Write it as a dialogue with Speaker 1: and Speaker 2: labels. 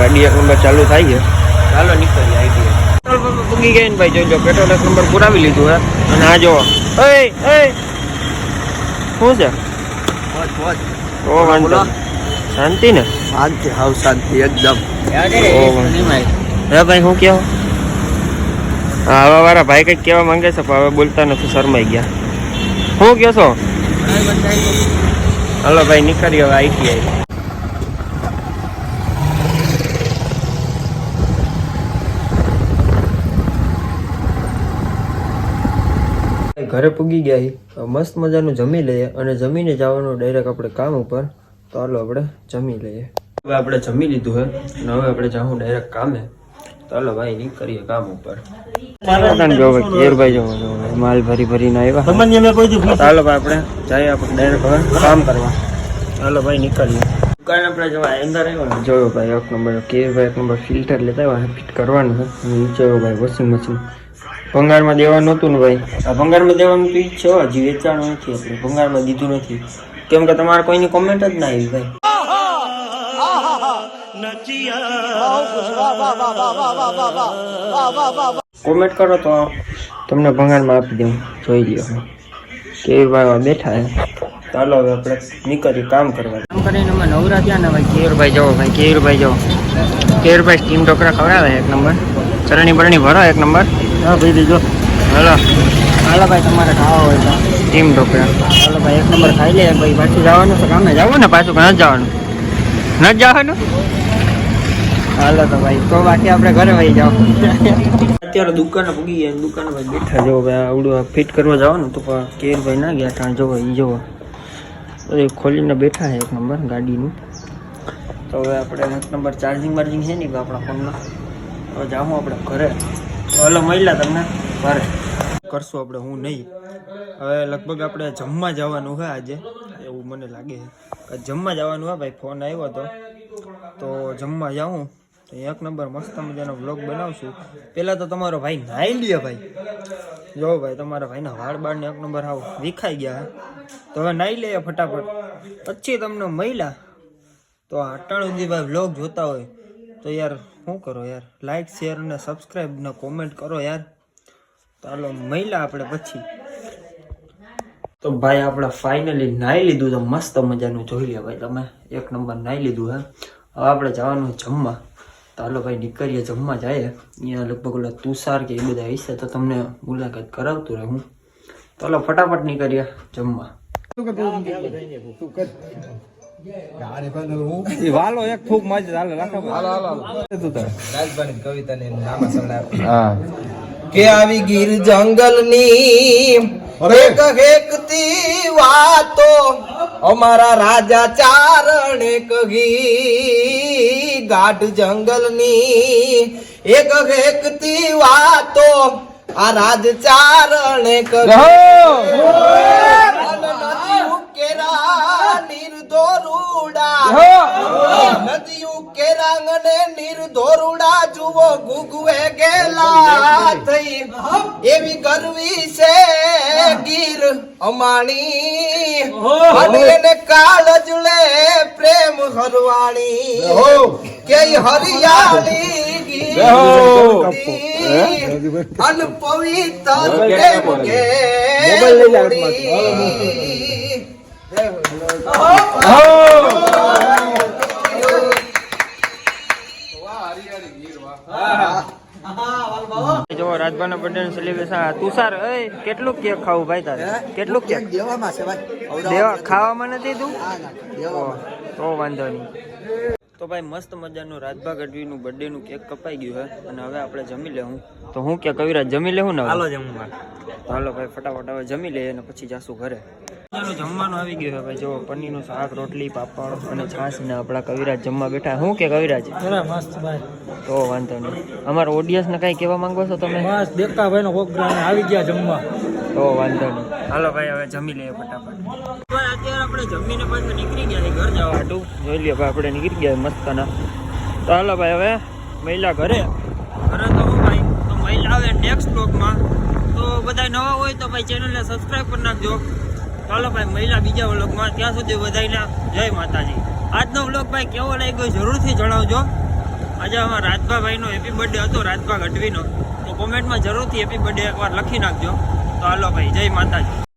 Speaker 1: ગાડી એક નંબર ચાલુ થાય છે. ચાલો નીકળીએ આઈટી પેટ્રોલ પંપ પૂગી ગયા ને ભાઈ જોજો પેટ્રોલ એક નંબર પુરાવી લીધું હે. અને આ જો એ એ શું છે? ઓ વાંધો શાંતિ ને?
Speaker 2: શાંતિ હાવ શાંતિ એકદમ.
Speaker 1: હે ભાઈ શું કહો? હા વાળા ભાઈ કંઈક કહેવા માંગે છે પણ હવે બોલતા નથી શરમાઈ ગયા. શું કહો છો? હાલો ભાઈ નીકળી હવે આઈટીઆઈ ઘરે પૂગી ગયા હી. મસ્ત મજાનું જમી લઈએ અને જમીને જવાનું ડાયરેક્ટ આપણે કામ ઉપર. તો ચાલો આપણે જમી લઈએ. હવે આપણે જમી લીધું હે અને હવે આપણે જાઉં ડાયરેક્ટ કામે. ચાલો ભાઈ ભાઈ નીકળીએ કામ ઉપર. માલ ભરી ભરીને આવ્યા ચાલો ભાઈ આપણે જઈએ આપણે ડાયરેક્ટ હવે કામ કરવા. ચાલો ભાઈ નીકળીએ. દુકાન આપણે જોવા અંદર આવ્યો જોયો ભાઈ એક નંબર કેરભાઈ એક નંબર ફિલ્ટર લેતા આવ્યા ફિટ કરવાનું છે. નીચે ભાઈ વોશિંગ મશીન ભંગારમાં દેવાનું નહોતું ને ભાઈ? આ ભંગારમાં દેવાનું તો ઈ જ છે હો, હજી વેચાણું નથી આપણે ભંગારમાં દીધું નથી. કેમ કે તમારે કોઈની કોમેન્ટ જ ના આવી ભાઈ. કોમેન્ટ કરો તો તમને ભંગારમાં આપી દઉં. જોઈ લ્યો. ભાઈ બેઠા છે? ચાલો હવે આપણે નીકળી કામ કરવા. કામ કરીને અમે નવરા થયા ને ભાઈ કેયુરભાઈ જાઓ ભાઈ કેયુરભાઈ જાઓ. કેયુરભાઈ સ્ટીમ ઢોકળા ખવડાવે એક નંબર ચરણી બરણી ભરો એક નંબર
Speaker 2: હા ભાઈ દીજો.
Speaker 1: હાલો. હાલો ભાઈ તમારે ખાવા હોય તો. સ્ટીમ ઢોકળા. હાલો ભાઈ એક નંબર ખાઈ લે ભાઈ પાછું જવાનું તો કામે જવું ને પાછું કાં જવાનું. ન જવાનું? હાલો તો ભાઈ તો બાકી આપણે ઘરે વહી જાઓ. અત્યારે દુકાને પૂગી ગયા દુકાને ભાઈ બેઠા. જો ભાઈ આવડું ફિટ કરવા જવાનું તો કેર કેરભાઈ ના ગયા ત્યાં જોવો એ જોવો. ખોલીને બેઠા છે એક નંબર ગાડીનું. તો હવે આપણે એક નંબર ચાર્જિંગ બાર્જિંગ છે ને આપણા ફોનમાં હવે જાઉં આપણે ઘરે. હલો મળ્યા તમને ઘરે. કરશું આપણે હું નહીં. હવે લગભગ આપણે જમવા જવાનું છે આજે. એવું મને લાગે જમવા જવાનું હોય ભાઈ ફોન આવ્યો હતો તો જમવા જાઉં. એક નંબર મસ્ત મજાનો વ્લોગ બનાવશું. પહેલાં તો તમારો ભાઈ નાઈ લે ભાઈ. જો ભાઈ, તમારા ભાઈના વાળ બાળને એક નંબર આવો. વિખાઈ ગયા તો હવે નાહી લઈએ ફટાફટ. પછી તમને મહિલા તો અટાણ સુધી ભાઈ વ્લોગ જોતા હોય તો યાર, શું કરો યાર? લાઈક શેર અને સબસ્ક્રાઈબ ને કોમેન્ટ કરો યાર. ચાલો મહિલા આપણે પછી. તો ભાઈ, આપણે ફાઇનલી નાહી લીધું તો મસ્ત મજાનું જોઈ લે ભાઈ તમે. એક નંબર નાહી લીધું, હે? હવે આપણે જવાનું જમવા. તો હાલો ભાઈ નીકળીએ જમવા જાય અહીંયા લગભગ ઓલા તુષાર કે એ બધા હશે તો તમને મુલાકાત કરાવતું રહે. હું તો હાલો ફટાફટ નીકળીએ જમવા.
Speaker 2: વાલો એક ફૂકમાં જ રાખો હાલો હાલો રાજભાની કવિતા ને નામા સંભળાવ. કે આવી ગીર જંગલની એક હેકતી વાતો અમારા રાજા ચારણે ઘી ગાઢ જંગલની એક હેકતી વાતો. આ રાજ ચારણે એક કેરા નિર્દોરુડા નદીયું કેરાંગ ને નિર્દોરુડા જુઓ ગુગવે ગેલા થઈ એવી ગરવી છે ગીર અમાણી. અને એને કાળજળે પ્રેમ હરવાણી કે હરિયાળી અન પવિત્ર પ્રેમ કે
Speaker 1: જો રાજભાના બર્થડે નું સેલિબ્રેશન તુષાર એ કેટલું કેક ખાવું ભાઈ તારે? કેટલું કેક
Speaker 2: દેવામાં છે ભાઈ.
Speaker 1: દેવા ખાવામાં નથી તું તો વાંધો નહીં. તો ભાઈ મસ્ત મજાનું રાજભા ગઢવીનું બર્થડેનું કેક કપાઈ ગયું હે અને હવે આપણે જમી લેવું. તો હું કે કવિરાજ જમી લેવું ને હાલો જમવા. તો હાલો ભાઈ ફટાફટ હવે જમી લઈએ અને પછી જાશું ઘરે. જમવાનું આવી ગયું છે ભાઈ જો પનીરનું શાક રોટલી પાપડ અને છાશ ને આપણા કવિરાજ જમવા બેઠા. હું કે કવિરાજ?
Speaker 3: મસ્ત ભાઈ.
Speaker 1: તો વાંધો નહીં. અમારા ઓડિયન્સને કાંઈ કહેવા માંગો છો તમે?
Speaker 3: બસ દેખા ભાઈ નો પ્રોગ્રામ આવી ગયા જમવા.
Speaker 1: તો વાંધો નહીં. હાલો ભાઈ હવે જમી લઈએ ફટાફટ. આપણે જમીને પાછા નીકળી ગયા ઘર જવા. હાટું જોઈ લઈએ ભાઈ આપણે નીકળી ગયા મસ્તના. તો હાલો ભાઈ હવે મહિલા ઘરે. ઘરે તો હું ભાઈ તો મહિલા આવે નેક્સ્ટ બ્લોગમાં તો બધા નવા હોય તો ભાઈ ચેનલને સબસ્ક્રાઈબ કરી નાખજો. ચાલો ભાઈ મહિલા બીજા વ્લોગમાં ત્યાં સુધી બધાને જય માતાજી. આજનો વ્લોગ ભાઈ કેવો લાગ્યો જરૂરથી જણાવજો. આજે અમારા રાજભાભાઈનો હેપી બર્થડે હતો રાજભા ગઢવીનો. તો કોમેન્ટમાં જરૂરથી હેપી બર્થડે એકવાર લખી નાખજો. તો હાલો ભાઈ જય માતાજી.